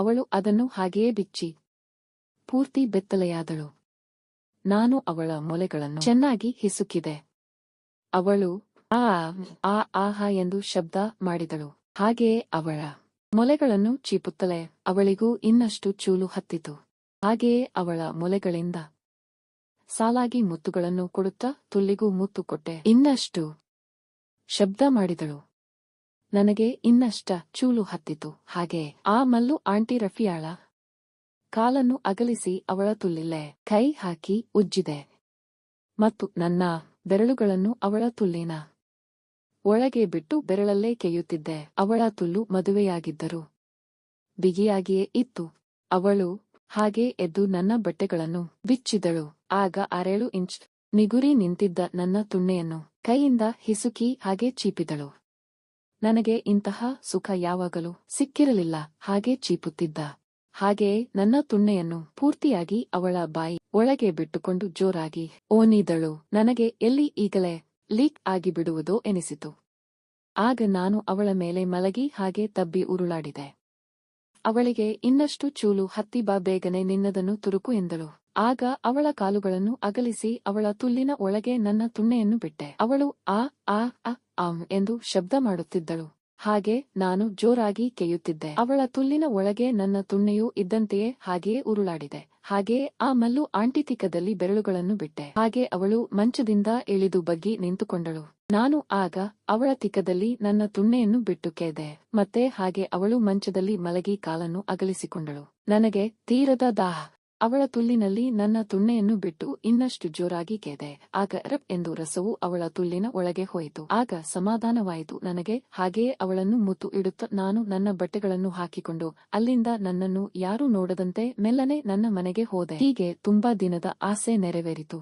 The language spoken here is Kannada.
ಅವಳು ಅದನ್ನು ಹಾಗೆಯೇ ಬಿಚ್ಚಿ. ಪೂರ್ತಿ ಬೆತ್ತಲೆಯಾದಳು. ನಾನು ಅವಳ ಮೊಲೆಗಳನ್ನು ಚೆನ್ನಾಗಿ ಹಿಸುಕಿದೆ. ಅವಳು, ಆ ಆ ಆಹಾ ಎಂದು ಶಬ್ದ ಮಾಡಿದಳು. ಹಾಗೆಯೇ ಅವಳ ಮೊಲೆಗಳನ್ನು ಚೀಪುತ್ತಲೇ ಅವಳಿಗೂ ಇನ್ನಷ್ಟು ಚೂಲು ಹತ್ತಿತು. ಹಾಗೆಯೇ ಅವಳ ಮೊಲೆಗಳಿಂದ ಸಾಲಾಗಿ ಮುತ್ತುಗಳನ್ನು ಕೊಡುತ್ತಾ ತುಲ್ಲಿಗೂ ಮುತ್ತು ಕೊಟ್ಟೆ. ಇನ್ನಷ್ಟು ಶಬ್ದ ಮಾಡಿದಳು. ನನಗೆ ಇನ್ನಷ್ಟ ಚೂಲು ಹತ್ತಿತು. ಹಾಗೆ ಆ ಮಲ್ಲು ಆಂಟಿ ರಫಿಯಾಳ ಕಾಲನ್ನು ಅಗಲಿಸಿ ಅವಳ ತುಲ್ಲಿಲೆ ಕೈ ಹಾಕಿ ಉಜ್ಜಿದೆ. ಮತ್ತು ನನ್ನ ಬೆರಳುಗಳನ್ನು ಅವಳ ತುಲ್ಲಿನ ಒಳಗೆ ಬಿಟ್ಟು ಬೆರಳಲ್ಲೇ ಕೆಯುತ್ತಿದ್ದೆ ಅವಳ ತುಲ್ಲು ಮದುವೆಯಾಗಿದ್ದರು. ಬಿಗಿಯಾಗಿಯೇ ಇತ್ತು. ಅವಳು ಹಾಗೆ ಎದ್ದು ನನ್ನ ಬಟ್ಟೆಗಳನ್ನು ಬಿಚ್ಚಿದಳು. ಆಗ ಆರೇಳು ಇಂಚ್ ನಿಗುರಿ ನಿಂತಿದ್ದ ನನ್ನ ತುಣ್ಣೆಯನ್ನು ಕೈಯಿಂದ ಹಿಸುಕಿ ಹಾಗೆ ಚೀಪಿದಳು. ನನಗೆ ಇಂತಹ ಸುಖ ಯಾವಾಗಲೂ ಸಿಕ್ಕಿರಲಿಲ್ಲ. ಹಾಗೆ ಚೀಪುತ್ತಿದ್ದ. ಹಾಗೆಯೇ ನನ್ನ ತುಣ್ಣೆಯನ್ನು ಪೂರ್ತಿಯಾಗಿ ಅವಳ ಬಾಯಿ ಒಳಗೆ ಬಿಟ್ಟುಕೊಂಡು ಜೋರಾಗಿ ಓನಿದಳು. ನನಗೆ ಎಲ್ಲಿ ಈಗಲೇ ಲೀಕ್ ಆಗಿಬಿಡುವುದೋ ಎನಿಸಿತು. ಆಗ ನಾನು ಅವಳ ಮೇಲೆ ಮಲಗಿ ಹಾಗೆ ತಬ್ಬಿ ಉರುಳಾಡಿದೆ. ಅವಳಿಗೆ ಇನ್ನಷ್ಟು ಚೂಲು ಹತ್ತಿ ಬಾ ಬೇಗನೆ ನಿನ್ನದನ್ನು ತುರುಕು ಎಂದಳು. ಆಗ ಅವಳ ಕಾಲುಗಳನ್ನು ಅಗಲಿಸಿ ಅವಳ ತುಲ್ಲಿನ ಒಳಗೆ ನನ್ನ ತುಣ್ಣೆಯನ್ನು ಬಿಟ್ಟೆ. ಅವಳು ಆ ಆ, ಆಂ ಎಂದು ಶಬ್ದ ಮಾಡುತ್ತಿದ್ದಳು. ಹಾಗೆ ನಾನು ಜೋರಾಗಿ ಕೆಯ್ಯುತ್ತಿದ್ದೆ. ಅವಳ ತುಲ್ಲಿನ ಒಳಗೆ ನನ್ನ ತುಣ್ಣೆಯೂ ಇದ್ದಂತೆಯೇ ಹಾಗೆಯೇ ಉರುಳಾಡಿದೆ. ಹಾಗೆಯೇ ಆ ಮಲ್ಲು ಆಂಟಿತಿಕದಲ್ಲಿ ಬೆರಳುಗಳನ್ನು ಬಿಟ್ಟೆ. ಹಾಗೆ ಅವಳು ಮಂಚದಿಂದ ಇಳಿದು ಬಗ್ಗಿ ನಿಂತುಕೊಂಡಳು. ನಾನು ಆಗ ಅವಳ ತಿಕ್ಕದಲ್ಲಿ ನನ್ನ ತುಣ್ಣೆಯನ್ನು ಬಿಟ್ಟು ಕೇದೆ, ಮತ್ತೆ ಹಾಗೆ ಅವಳು ಮಂಚದಲ್ಲಿ ಮಲಗಿ ಕಾಲನ್ನು ಅಗಲಿಸಿಕೊಂಡಳು. ನನಗೆ ತೀರದ ದಾಹ. ಅವಳ ತುಲ್ಲಿನಲ್ಲಿ ನನ್ನ ತುಣ್ಣೆಯನ್ನು ಬಿಟ್ಟು ಇನ್ನಷ್ಟು ಜೋರಾಗಿ ಕೇದೆ, ಆಗ ರಪ್ ಎಂದು ರಸವು ಅವಳ ತುಲ್ಲಿನ ಒಳಗೆ ಹೋಯಿತು. ಆಗ ಸಮಾಧಾನವಾಯಿತು. ನನಗೆ ಹಾಗೆಯೇ ಅವಳನ್ನು ಮುತ್ತು ಇಡುತ್ತ ನಾನು ನನ್ನ ಬಟ್ಟೆಗಳನ್ನು ಹಾಕಿಕೊಂಡು ಅಲ್ಲಿಂದ ನನ್ನನ್ನು ಯಾರೂ ನೋಡದಂತೆ ಮೆಲ್ಲನೆ ನನ್ನ ಮನೆಗೆ ಹೋದೆ. ಹೀಗೆ ತುಂಬಾ ದಿನದ ಆಸೆ ನೆರವೇರಿತು.